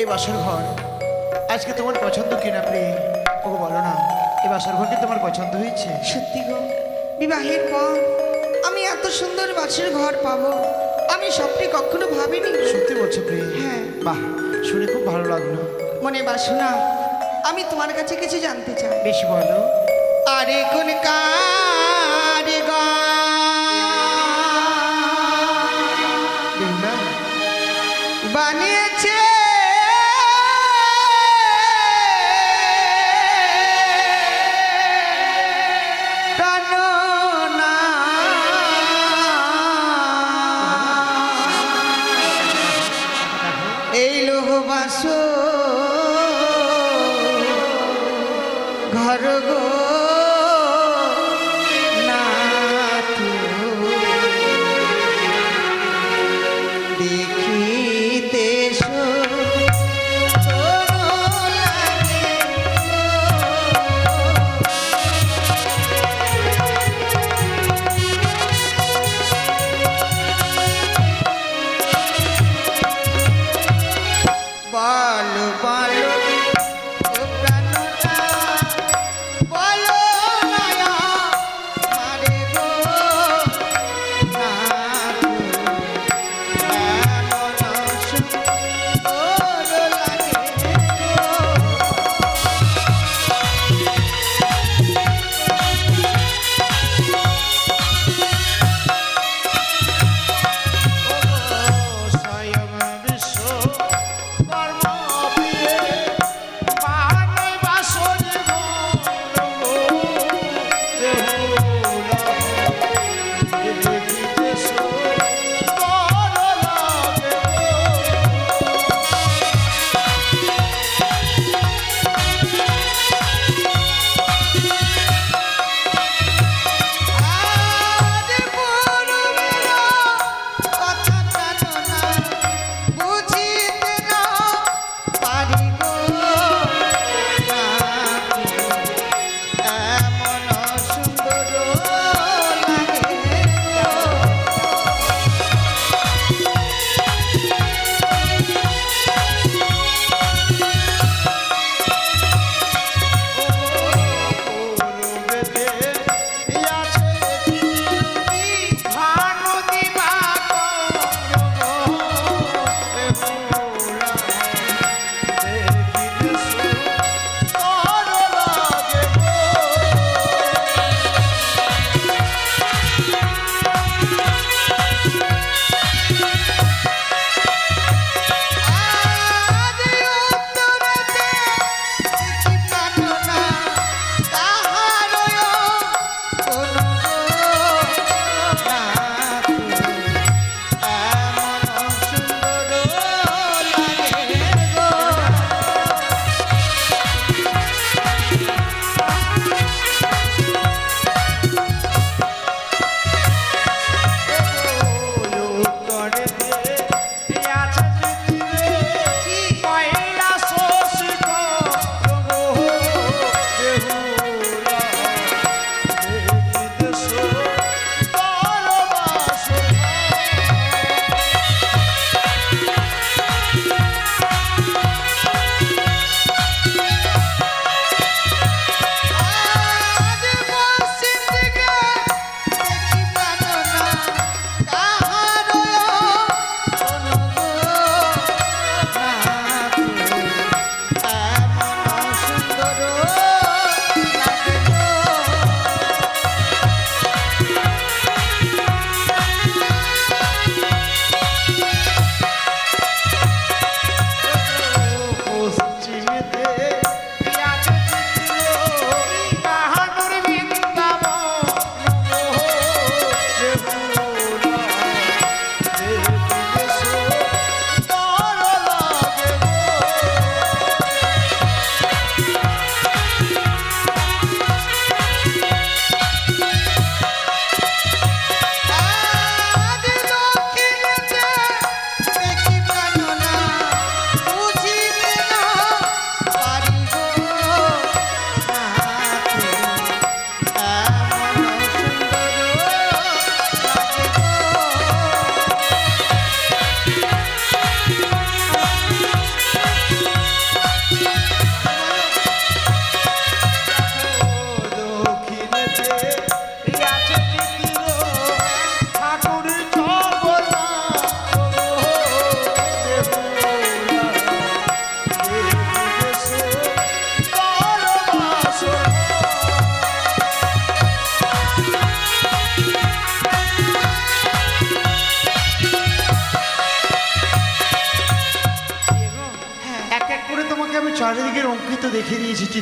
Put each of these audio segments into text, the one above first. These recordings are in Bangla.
এই বাসর ঘর। আজকে তোমার পছন্দ কিনা প্রিয় ওকে বলো না এই বাসর ঘর কি তোমার পছন্দ হয়েছে? সত্যি গো বিবাহের পর আমি এত সুন্দর বাসের ঘর পাবো। আমি স্বপ্নে কখনো ভাবিনি। সত্যি বলছো প্রিয় হ্যাঁ। বাহ শুনে খুব ভালো লাগল। মনে বাসনা আমি তোমার কাছে কিছু জানতে চাই। বেশ বলো। আরে কোন কারিগর বাস ঘর গো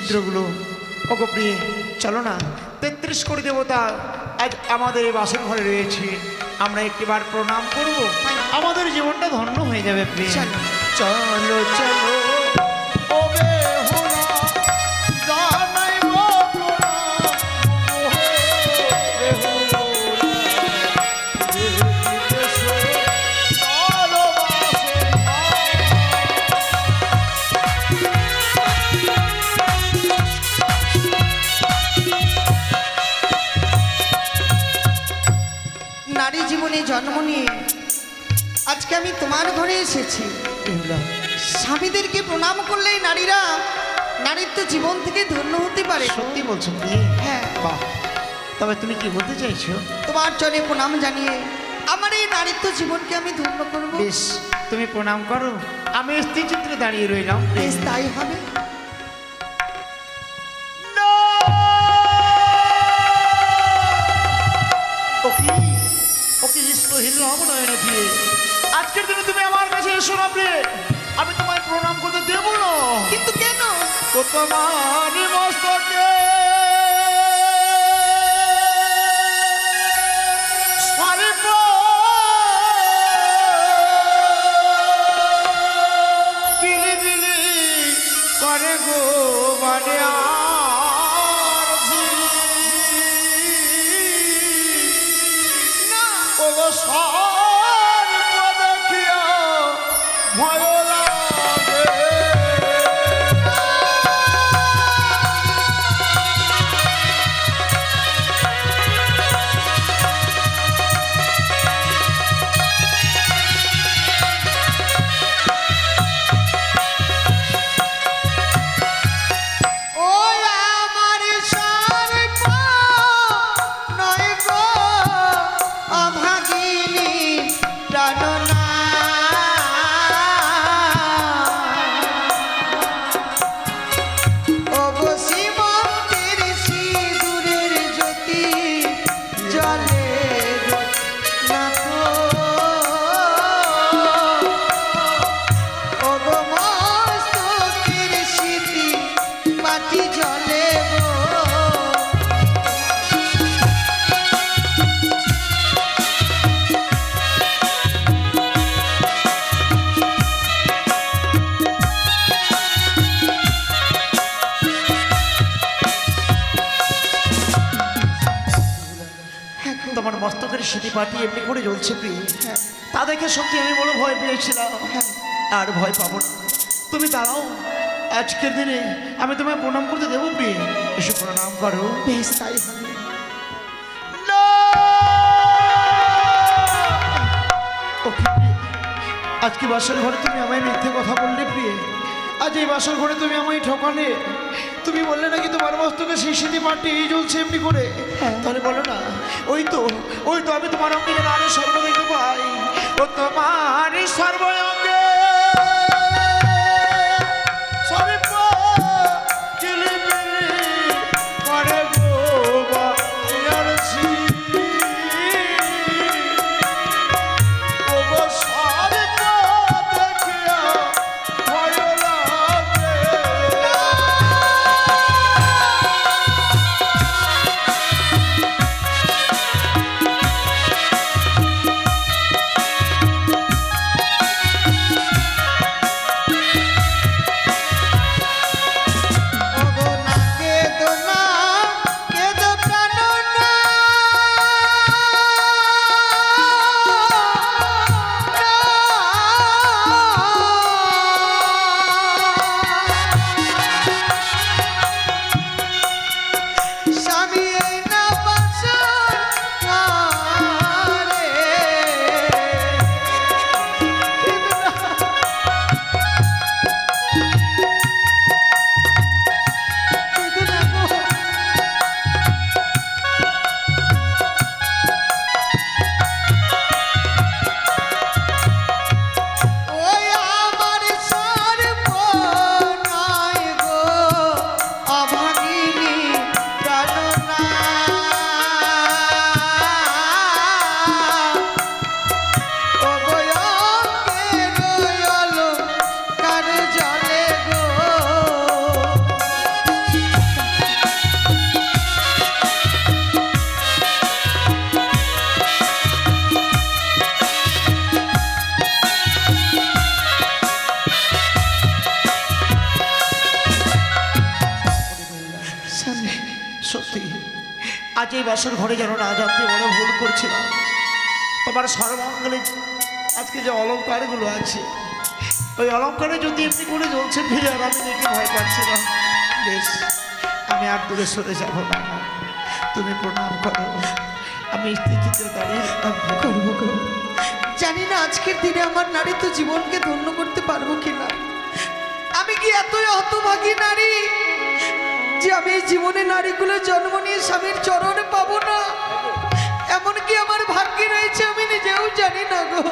চিত্রগুলো অগপ্রি চলো না। তেত্রিশ কোটি দেবতা আজ আমাদের এই বাসন ঘরে রয়েছে। আমরা একটিবার প্রণাম করব। আমাদের জীবনটা ধন্য হয়ে যাবে প্রিয়। চলো। চলো। জীবনে জন্ম নিয়ে আজকে আমি তোমার ঘরে এসেছি। স্বামীদেরকে প্রণাম করলেই নারীরা নারীর তো জীবন থেকে ধন্য হতে পারে। সত্যি বলছো প্রিয়ে হ্যাঁ। বাহ। তবে তুমি কি বলতে চাইছো? তোমার চরণে প্রণাম জানিয়ে আমার এই নারীত্ব জীবনকে আমি ধন্য করব। বেশ তুমি প্রণাম করো। আমি স্থির চিত্রে দাঁড়িয়ে রইলাম। বেশ তাই হবে। দিয়ে আজকের দিনে তুমি আমার কাছে এসো না আমি তোমায় প্রণাম করতে দেবো না। কিন্তু কেন? তোমার মস্তকে ওগো সর্প দেখিয়া ভয় না স্মৃতি এমনি করে জ্বলছে প্রিয়। হ্যাঁ। তা দেখে সত্যি আমি বড় ভয় পেয়েছিলাম। হ্যাঁ। আর ভয় পাবো না। তুমি দাঁড়াও। আজকের দিনে আমি তোমায় প্রণাম করতে দেবো প্রিয়। এসে প্রণাম করো। বেশ তাই? আজকে বাসর ঘরে তুমি আমায় মিথ্যে কথা বললে প্রিয়ে। আজ এই বাসর ঘরে তুমি আমায় ঠকালে। তুমি বললে নাকি তোমার মস্তকে সেই স্মৃতি এই জ্বলছে এমনি করে? তাহলে বলো না ওই তো ওই তো আমি তোমার অঙ্গে আরও স্বর্ণ দেখতে পাই ও তোমার সর্বঙ্গে আজ এই বাসর ঘরে যেন না জানতে বড় ভুল করছিলাম। তোমার সর্বাঙ্গলে আজকে যে অলঙ্কারগুলো আছে, ওই অলঙ্কারে যদি এমনি করে জ্বলছে ফিরে আর আমি দেখে ভয় পাচ্ছি না। বেশ, আমি আর দূরে সরে যাব না। তুমি প্রণাম করো। আমি চিত্রে দাঁড়িয়ে করব জানি না আজকের দিনে আমার নারী তো জীবনকে ধন্য করতে পারব কিনা। আমি কি এতই হতভাগী নারী? যে আমি জীবনে নারীগুলো জন্ম নিয়ে স্বামীর চরণ পাবো না, এমনকি আমার ভাগ্যে রয়েছে, আমি নিজেও জানি না গো।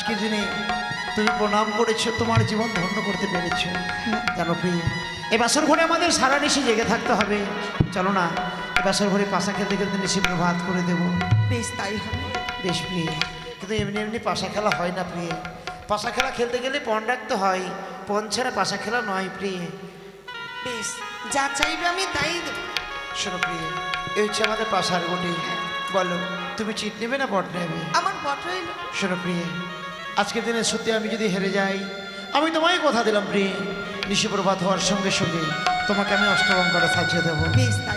আজকের দিনে তুমি প্রণাম করেছ তোমার জীবন ধন্য করতে পেরেছ। জানো প্রিয় এ বাসর ঘরে আমাদের সারা নিশি জেগে থাকতে হবে। চলো না এ বাসর ঘরে পাশা খেলতে খেলতে নিশি ভাত করে দেবো। বেশ তাই হবে। বেশ প্রিয় কিন্তু এমনি এমনি পাশা খেলা হয় না প্রিয়। পাশা খেলা খেলতে গেলে পণ রাখতে হয় পণ ছাড়া পাশা খেলা নয় প্রিয়। বেশ যা চাইবে আমি তাই দেবো। শোনো প্রিয় এই হচ্ছে আমাদের পাশার গোটি বলো তুমি চিট নেবে না বট নেবে? আমার বট রইল। শোনো প্রিয়ে আজকের দিনে সত্যি আমি যদি হেরে যাই আমি তোমায় কথা দিলাম প্রিয়ে। নিশিপ্রভাত হওয়ার সঙ্গে সঙ্গে তোমাকে আমি অষ্টলঙ্কারে সাজিয়ে দেবো।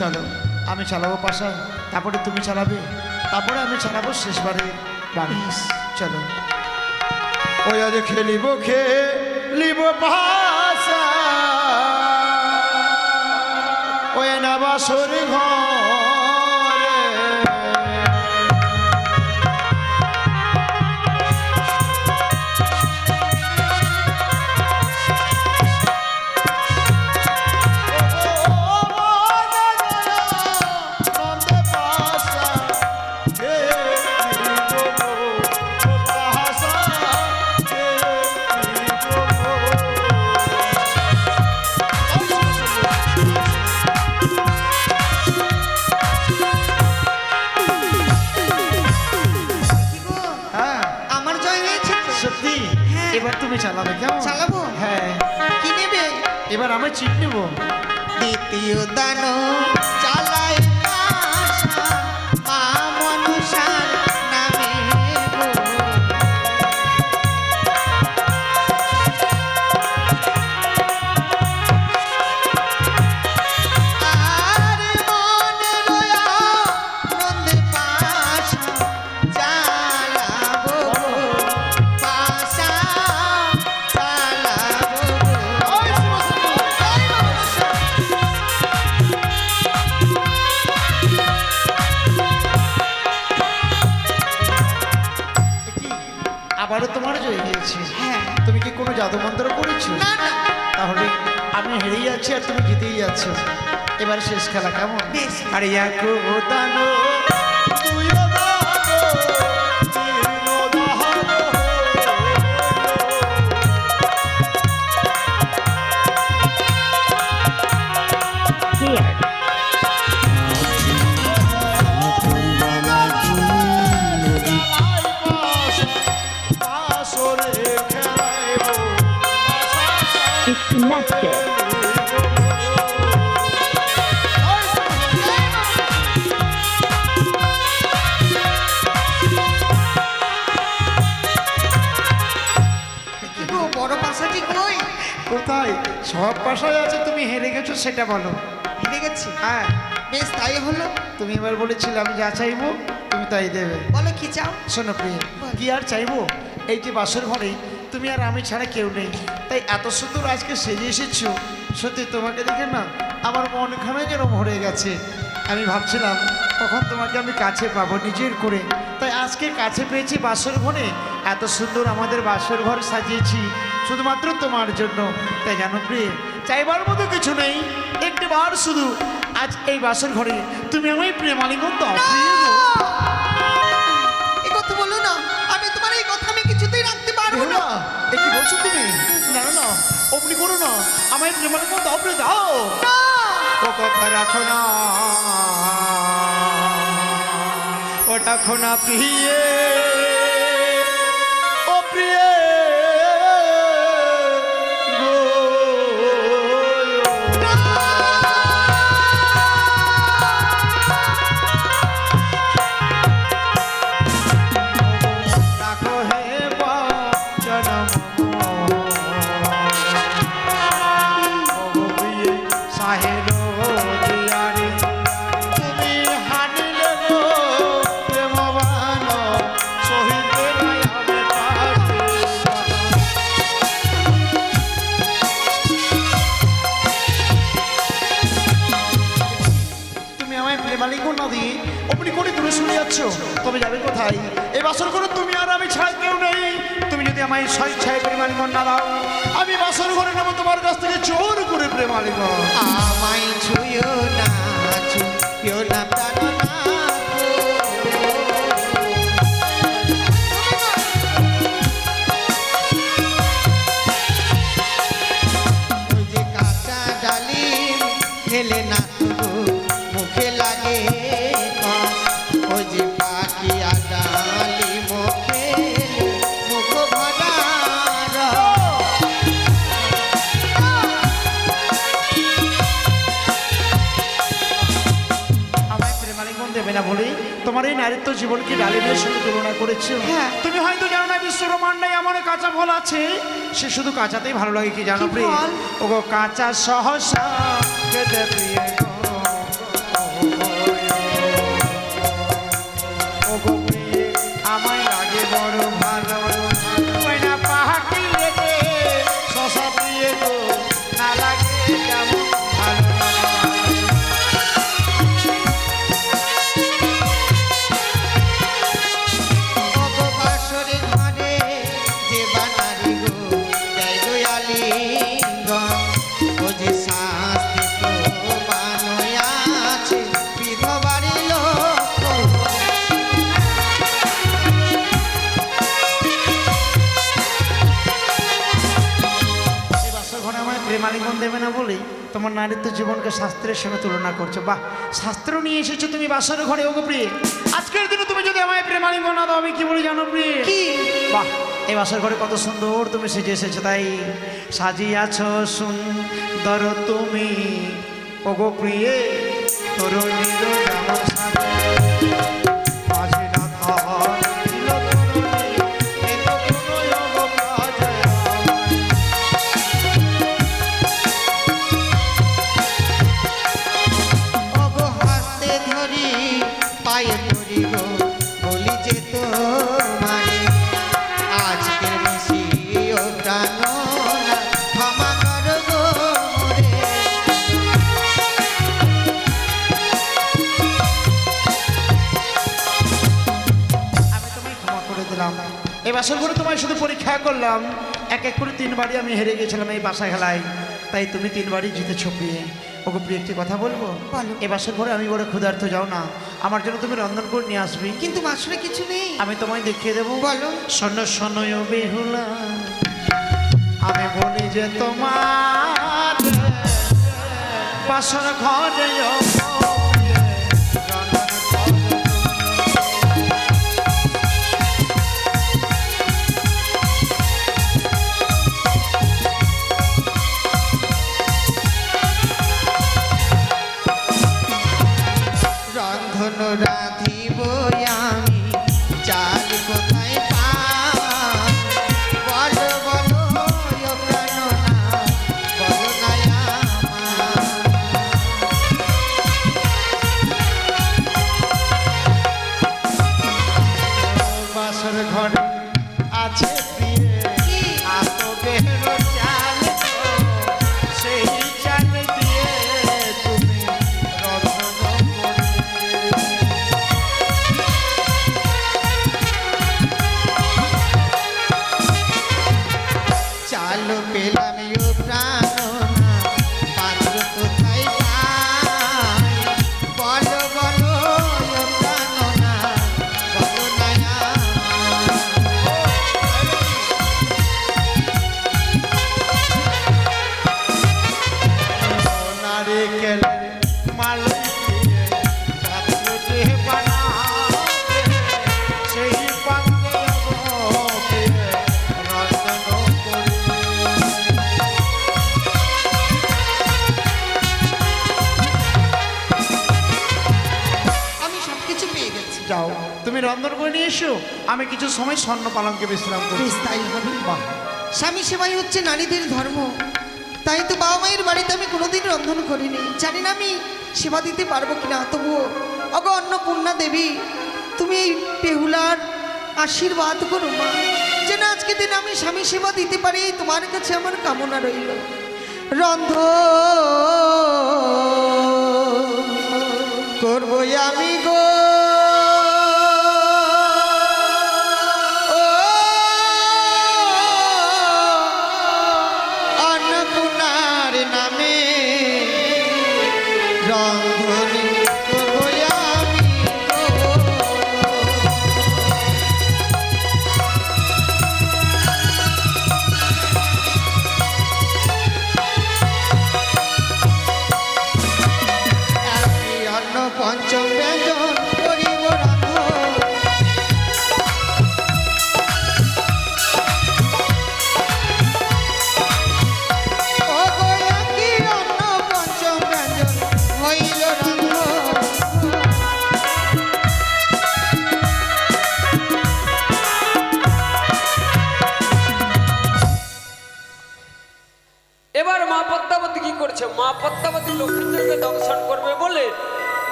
চলো আমি চালাবো পাশা তারপরে তুমি চালাবে। তারপরে আমি চালাবো শেষবারে বাড়ি চলো। ওই আজ খেলিব খেলিব ভাষা ওই না বাসর ঘরে। চিট নেব। দ্বিতীয় দান জয় হ্যাঁ। তুমি কি কোনো জাদু মন্ত্র করেছ? না না। তাহলে আমি হেরেই যাচ্ছি আর তুমি জিতেই যাচ্ছ। এবার শেষ খেলা কেমন? আর আরে একো disconnected. কোথায়? সব পাশায় আছে তুমি হেরে গেছো সেটা বলো। হেরে গেছি? হ্যাঁ। বেশ তাই হলো। তুমি এবার বলেছিলে আমি যা চাইব তুমি তাই দেবে। বলো কি চাও? শোনো প্রিয়। কি আর চাইব? এই যে বাসর ঘরে তুমি আর আমি ছাড়া কেউ নেই। তাই এত সুন্দর আজকে সেজে এসেছ সত্যি তোমাকে দেখে না আমার মনখানে যেন ভরে গেছে। আমি ভাবছিলাম তখন তোমাকে আমি কাছে পাবো নিজের করে? তাই আজকে কাছে পেয়েছি বাসর ঘরে এত সুন্দর আমাদের বাসর ঘর সাজিয়েছি শুধুমাত্র তোমার জন্য। তাই জানো প্রিয় চাইবার মতো কিছু নেই একটি বার শুধু আজ এই বাসর ঘরে তুমি আমায় প্রিয় মালিকন দাও বলছো তুমি? না না, অমনি করো না। আমার প্রেমের মতো প্রিয় দাও। কথা রাখো না ওটা খোনা না আমায় স্বেচ্ছায় প্রেমালিক না দাও আমি বাসর ঘরে নেব তোমার কাছ থেকে জোর করে প্রেমালিক আমায় ছুঁয়ো না ছুঁয়ো না প্রাণনাথ। ওই তোমার তো জীবনকে ডালিমের সঙ্গে তুলনা করেছে হ্যাঁ। তুমি হয়তো জানো না বিশ্ব ব্রহ্মাণ্ডে এমন কাঁচা ফল আছে সে শুধু কাঁচাতেই ভালো লাগে কি জানো প্রিয়? ওগো কাঁচা সহসা গো। ওগো তোমার নারীত্ব জীবনকে শাস্ত্রের সঙ্গে তুলনা করছ। বাহ শাস্ত্র নিয়ে এসেছ তুমি বাসর ঘরে ওগো প্রিয়ে। আজকের দিনে তুমি যদি আমায় প্রেমালিঙ্গন না দাও আমি কি বলি জানো প্রিয়? কি? বাহ এই বাসর ঘরে কত সুন্দর তুমি সেজে এসেছ তাই। সাজিয়াছ সুন্দর তুমি। ওগো প্রিয়ে তরুণীর বাসর ঘরে তোমায় শুধু পরীক্ষা করলাম। এক এক করে তিনবারই আমি হেরে গেছিলাম এই বাসা খেলায়। তাই তুমি তিনবারই জিতেছো প্রিয়ে। ওকে প্রিয় একটি কথা বলব? বলো। এ বাসর ঘরে আমি বড় ক্ষুধার্ত যাও না। আমার জন্য তুমি রন্ধন করে নিয়ে আসবি। কিন্তু মাসুরে কিছু নেই। আমি তোমায় দেখিয়ে দেবো। বলো। শোনো শোনো ও বেহুলা। আমি বলি যে তোমার বাসর ঘরে কিছু সময় স্বর্ণ পালঙ্কে বিশ্রাম করি তাই হবে। স্বামী সেবাই হচ্ছে নারীদের ধর্ম। তাই তো বাবা মায়ের বাড়িতে আমি কোনোদিন রন্ধন করিনি। জানি না আমি সেবা দিতে পারব কিনা। তবুও, অগ অন্নপূর্ণা দেবী, তুমি এই পেহুলার আশীর্বাদ করো মা। যেন আজকে দিন আমি স্বামী সেবা দিতে পারি, তোমার কাছে আমার কামনা রইল। রন্ধ করব আমি